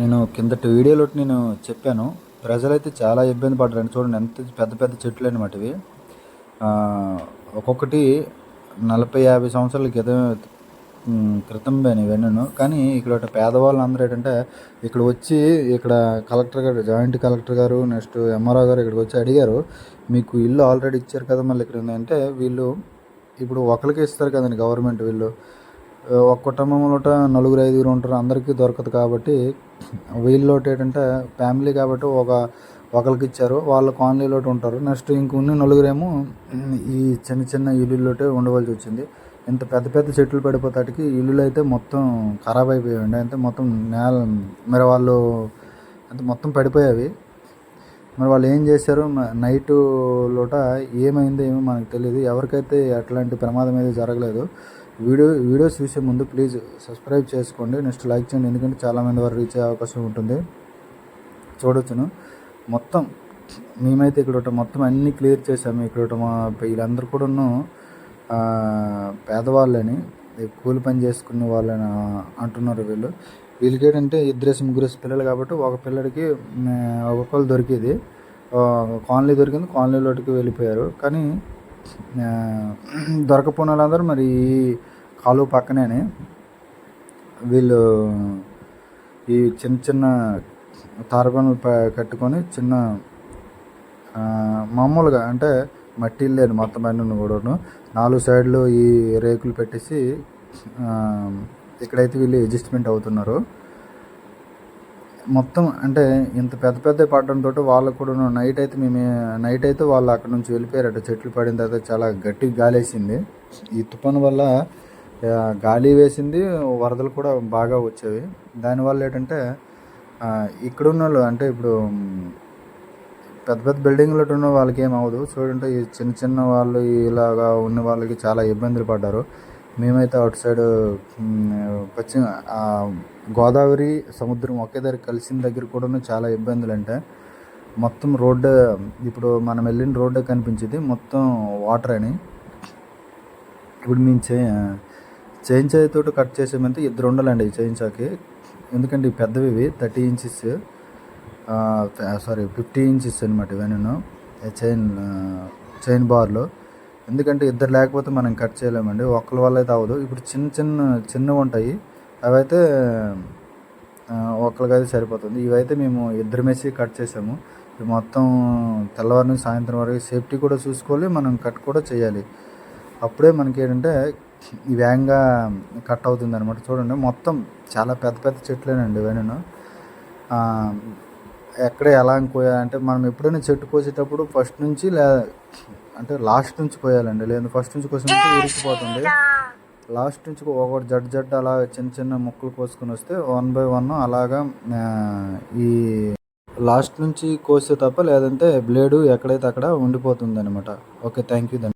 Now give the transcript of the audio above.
నేను కిందటి వీడియోలో నేను చెప్పాను. ప్రజలైతే చాలా ఇబ్బంది పడ్డారండి. చూడండి ఎంత పెద్ద పెద్ద చెట్లు అనమాట ఇవి. ఒక్కొక్కటి నలభై యాభై సంవత్సరాల క్రితం క్రితం పోయిన కానీ ఇక్కడ పేదవాళ్ళు అందరూ ఏంటంటే ఇక్కడ వచ్చి ఇక్కడ కలెక్టర్ గారు జాయింట్ కలెక్టర్ గారు నెక్స్ట్ ఎంఆర్ఓ గారు ఇక్కడికి వచ్చి అడిగారు మీకు ఇల్లు ఆల్రెడీ ఇచ్చారు కదా మళ్ళీ ఇక్కడ ఉందంటే వీళ్ళు ఇప్పుడు ఒకరికి ఇస్తారు కదండి గవర్నమెంట్ వీళ్ళు. ఒక కుటుంబంలో నలుగురు ఐదుగురు ఉంటారు అందరికీ దొరకదు కాబట్టి వీళ్ళలోటి ఏంటంటే ఫ్యామిలీ కాబట్టి ఒక ఒకరికి ఇచ్చారు వాళ్ళ కాలనీలో ఉంటారు. నెక్స్ట్ ఇంకొన్ని నలుగురేమో ఈ చిన్న చిన్న ఇల్లులోటే ఉండవలసి వచ్చింది. ఇంత పెద్ద పెద్ద చెట్లు పడిపోతాటికి ఇల్లులు అయితే మొత్తం ఖరాబ్ అయిపోయాయండి. అంటే మొత్తం నేల మరి వాళ్ళు అంటే మొత్తం పడిపోయావి మరి వాళ్ళు ఏం చేశారు? నైటు నైట్ లోట ఏమైందో ఏమో మనకు తెలియదు ఎవరికైతే అట్లాంటి ప్రమాదం అయితే జరగలేదు. వీడియో వీడియోస్ చూసే ముందు ప్లీజ్ సబ్స్క్రైబ్ చేసుకోండి. నెక్స్ట్ లైక్ చేయండి. ఎందుకంటే చాలామంది వారు రీచ్ అయ్యే అవకాశం ఉంటుంది. చూడొచ్చును. మొత్తం మేమైతే ఇక్కడ మొత్తం అన్నీ క్లియర్ చేసాము ఇక్కడ మా వీళ్ళందరూ కూడాను పేదవాళ్ళని కూలి పని చేసుకునే వాళ్ళని అంటున్నారు వీళ్ళు. వీళ్ళకి ఏంటంటే ఇద్దరేసి ముగ్గురేసి పిల్లలు కాబట్టి ఒక పిల్లడికి ఒక్కొక్కరు దొరికేది. కాలనీ దొరికింది. కాలనీలోకి వెళ్ళిపోయారు. కానీ దొరకపోయిన వాళ్ళందరూ మరి ఈ కాలువ పక్కనే వీళ్ళు ఈ చిన్న చిన్న తారపనులు కట్టుకొని చిన్న మామూలుగా అంటే మట్టి లేదు మొత్తం అన్ని కూడాను. నాలుగు సైడ్లు ఈ రేకులు పెట్టేసి ఇక్కడైతే వీళ్ళు అడ్జస్ట్మెంట్ అవుతున్నారు. మొత్తం అంటే ఇంత పెద్ద పెద్ద పడడంతో వాళ్ళకు కూడా నైట్ అయితే మేము నైట్ అయితే వాళ్ళు అక్కడ నుంచి వెళ్ళిపోయారట. చెట్లు పడిన తర్వాత చాలా గట్టి గాలి వేసింది ఈ తుఫాను వల్ల గాలి వేసింది వరదలు కూడా బాగా వచ్చేవి. దానివల్ల ఏంటంటే ఇక్కడున్న ఇక్కడ ఉన్న వాళ్ళు అంటే ఇప్పుడు పెద్ద పెద్ద బిల్డింగ్లో ఉన్న వాళ్ళకి ఏం అవ్వదు. చూడండి ఈ చిన్న చిన్న వాళ్ళు ఇలాగా ఉన్న వాళ్ళకి చాలా ఇబ్బందులు పడ్డారు. మేమైతే అవుట్ సైడ్ పశ్చిమ గోదావరి సముద్రం ఒకే దగ్గర కలిసిన దగ్గర కూడా చాలా ఇబ్బందులు అంటే మొత్తం రోడ్డు ఇప్పుడు మనం వెళ్ళిన రోడ్డే కనిపించింది మొత్తం వాటర్ అని. ఇప్పుడు మేము చే చైన్ తోటి కట్ చేసామంటే ఇద్దరు ఉండాలండి ఈ చాకి. ఎందుకంటే ఇవి పెద్దవి ఇవి thirty inches sorry fifty inches అనమాట ఇవన్నీ చైన్ చైన్ బార్లు. ఎందుకంటే ఇద్దరు లేకపోతే మనం కట్ చేయలేమండి. ఒక్కరి వల్ల అయితే అవ్వదు ఇప్పుడు చిన్న చిన్న చిన్నవి ఉంటాయి. అవైతే ఒక్కరికైతే సరిపోతుంది. ఇవైతే మేము ఇద్దరు మెస్సి కట్ చేసాము. మొత్తం తెల్లవారి నుంచి సాయంత్రం వరకు సేఫ్టీ కూడా చూసుకోవాలి. మనం కట్ కూడా చేయాలి. అప్పుడే మనకి ఏంటంటే వేగంగా కట్ అవుతుంది అనమాట చూడండి మొత్తం చాలా పెద్ద పెద్ద చెట్లేనండి ఇవన్నీ ఎక్కడ ఎలా కోయాలంటే మనం ఎప్పుడైనా చెట్టు కోసేటప్పుడు ఫస్ట్ నుంచి లే అంటే లాస్ట్ నుంచి కోయాలండి లేదు ఫస్ట్ నుంచి కోసినట్టు ఇరికిపోతుంది లాస్ట్ నుంచి ఒకటి జడ్ జడ్ అలా చిన్న చిన్న ముక్కలు కోసుకొని వస్తే వన్ బై వన్ అలాగా ఈ లాస్ట్ నుంచి కోస్తే తప్ప లేదంటే బ్లేడు ఎక్కడైతే అక్కడ ఉండిపోతుంది అనమాట ఓకే థ్యాంక్ యూ